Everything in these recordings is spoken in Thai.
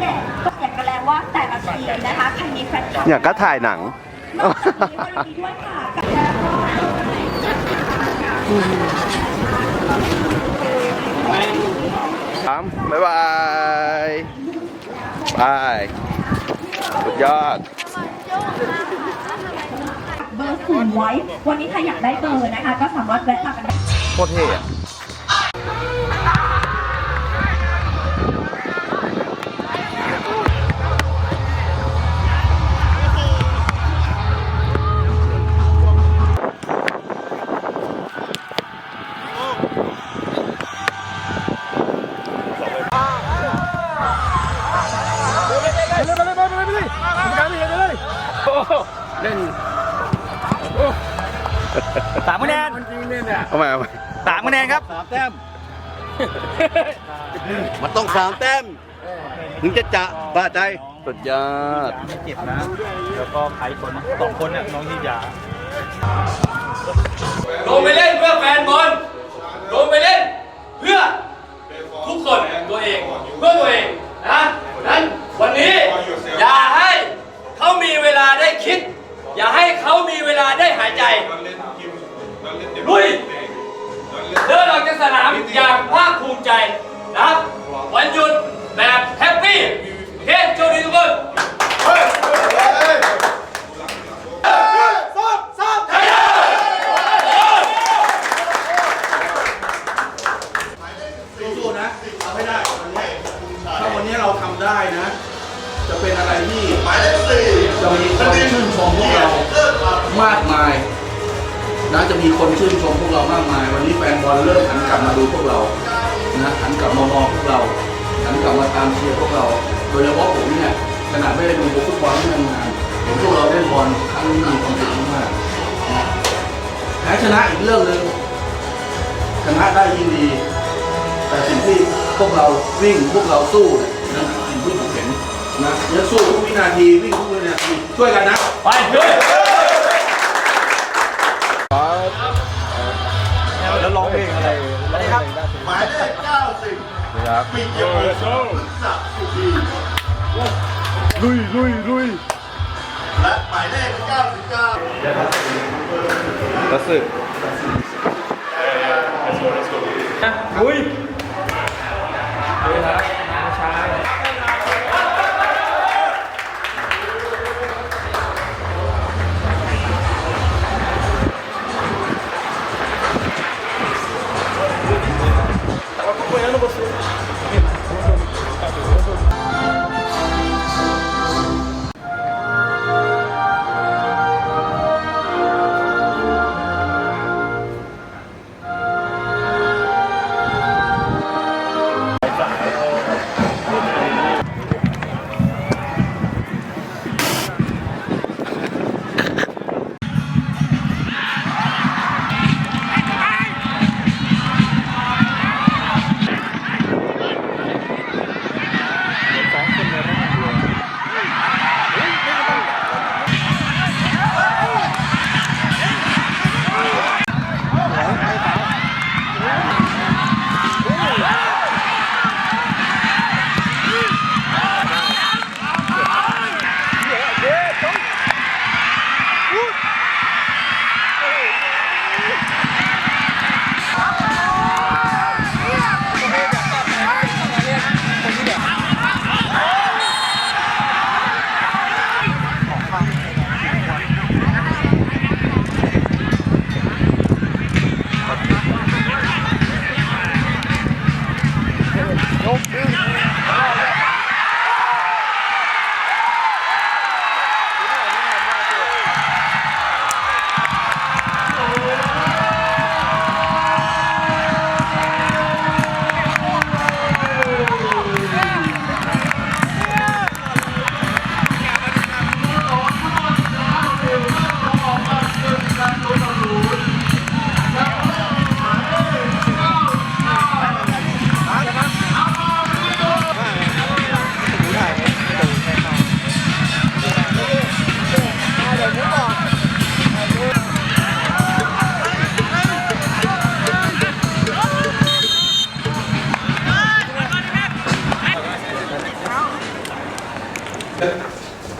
แหละก็อยากจะแรงว่าแต่ละทีมนะคะใครมีแฟนคลับอยากก็ถ่ายหนัง นอกจากนี้วันนี้ด้วยค่ะกับแล้วก็สามบ๊ายบายบายสุดยอด เบอร์ศูนย์ไว้ วันนี้ใครอยากได้เบอร์นะคะ ก็สามารถแวะมากันได้ โคตรเท่อะ เล่นสามคะแนนเอาใหม่เอาใหม่สามคะแนนครับมันต้องสามแต้มถึงจะจะบ้าใจสุดยอดเจ็บนะ แล้วก็ใครคนสองคนเนี่ยน้องที่ยาลงไปเล่นเพื่อแฟนบอลลงไปเล่นเพื่อทุกคนตัวเองเพื่อตัวเองนะนั้นวันนี้อย่าให้เขามีเว ลาได้คิด อย่าให้เขามีเวลาได้หายใจ ลุย เดินออกจากสนามอย่างภาคภูมิใจนะครับวันหยุดแบบแฮปปี้เฮ้ยโชคดีทุกคน มีคนชื่นชมพวกเรามากมาย วันนี้แฟนบอลเริ่มหันกลับมาดูพวกเรานะหันกลับมามองพวกเราหันกลับมาตามเชียร์พวกเรา โดยเฉพาะผมเนี่ยขนาดไม่ได้ดูฟุตบอลที่ทำงานเห็นพวกเราเล่นบอลครั้งนี้มีความสุขมากนะแพ้ชนะอีกเรื่องหนึ่งชนะได้ยิ่งดี แต่สิ่งที่พวกเราวิ่งพวกเราสู้นั่นน่ะสิ่งที่ผมเห็นนะเนี่ยสู้ทุกวินาทีวิ่งทุกวินาทีช่วยกันนะ ไปลุยายเลข90ครับปิยพงศ์ศักดิ์สุธีลุยลุยลุยและหมายเลข99รู้สึกลุย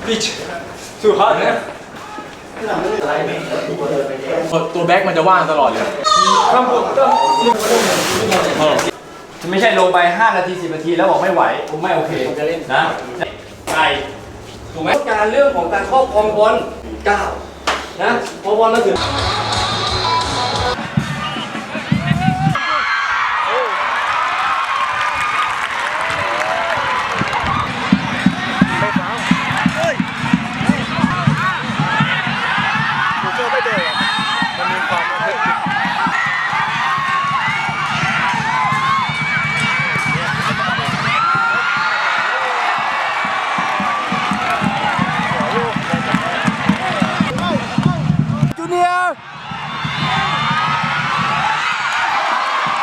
pitch too hard นะตัวแบ็กมันจะว่างตลอดเลยข้ามบนต้องไม่ใช่ลงไป 5 นาที 10 นาที แล้วบอกไม่ไหวผมไม่โอเคนะไก่ถูกไหมการเรื่องของการครอบครองบอลก้าวนะพอบอลมาถึง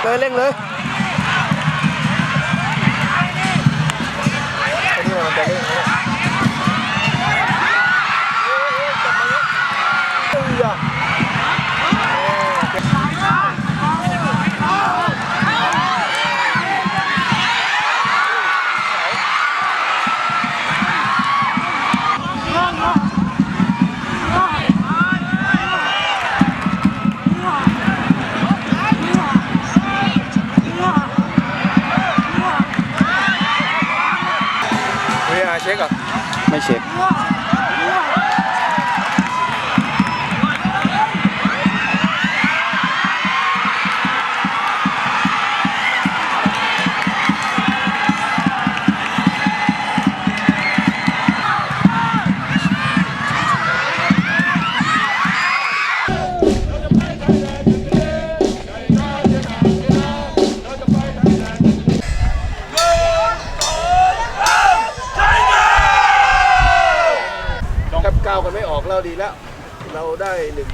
เลยเร่งเลยไม่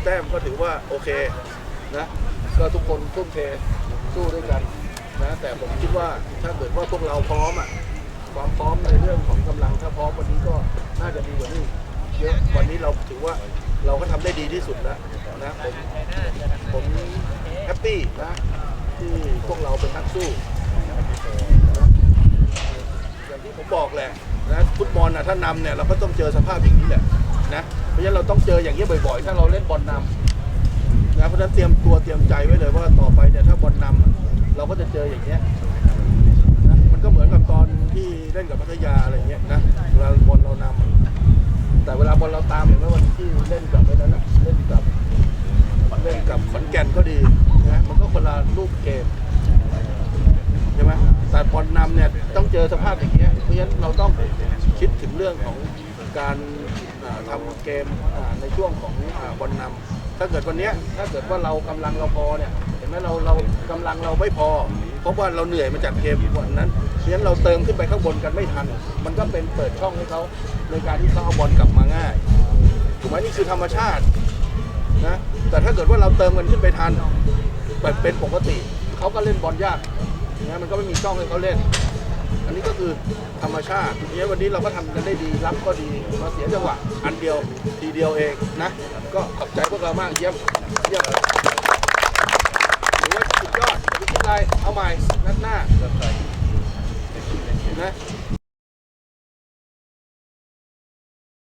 แต้มก็ถือว่าโอเคนะก็ทุกคนทุ่มเทสู้ด้วยกันนะแต่ผมคิดว่าถ้าเกิดว่าพวกเราพร้อมอะความพร้อมในเรื่องของกำลังถ้าพร้อมวันนี้ก็น่าจะดีกว่านี้เยอะวันนี้เราถือว่าเราก็ทำได้ดีที่สุดแล้วนะผมผมแฮปปี้นะที่พวกเราเป็นนักสู้อย่างที่ผมบอกแหละนะฟุตบอลนะถ้านำเนี่ยเราก็ต้องเจอสภาพอย่างนี้แหละนะะฉะนั้นเราต้องเจออย่างนี้บ่อยๆ ถ้าเราเล่นบอลนำนะเพราะฉะนั้นเตรียมตัวเตรียมใจไว้เลยว่าต่อไปเนี่ยถ้าบอลนำเราก็จะเจออย่างเงี้ยนะมันก็เหมือนกับตอนที่เล่นกับพัทยาอะไรเงี้ยนะเวลาบอลเรานำแต่เวลาบอลเราตามอย่างเมื่อวันที่เล่นกับไอ้นั้นอะเล่นกับเล่นกับขอนแก่นก็ดีนะมันก็คนละรูปเกมใช่ไหมแต่บอลนำเนี่ยต้องเจอสภาพอย่างเงี้ยเพราะฉะนั้นเราต้องคิดถึงเรื่องของ การอ่าทำเกมในช่วงของบอลนำถ้าเกิดวันนี้ถ้าเกิดว่าเรากำลังเราพอเนี่ยเห็นไหมเราเรากำลังเราไม่พอ เพราะว่าเราเหนื่อยมาจากเกมวันนั้นเพราะฉะนั้นเราเติมขึ้นไปข้างบนกันไม่ทัน มันก็เป็นเปิดช่องให้เขาในการที่เขาเอาบอลกลับมาง่ายถูกไหมนี่คือธรรมชาตินะแต่ถ้าเกิดว่าเราเติมกันขึ้นไปทันเป็นปกติเขาก็เล่นบอลยากนะมันก็ไม่มีช่องให้เขาเล่น อันนี้ก็คือธรรมชาติทีนี้วันนี้เราก็ทำกันได้ดีรับก็ดีมาเสียจังหวะอันเดียวทีเดียวเองนะ ก็ขอบใจพวกเรามากเยี่ยมเยี่ยมถือว่าสุดยอดไม่คิดอะไรเอาใหม่นัดหน้านะ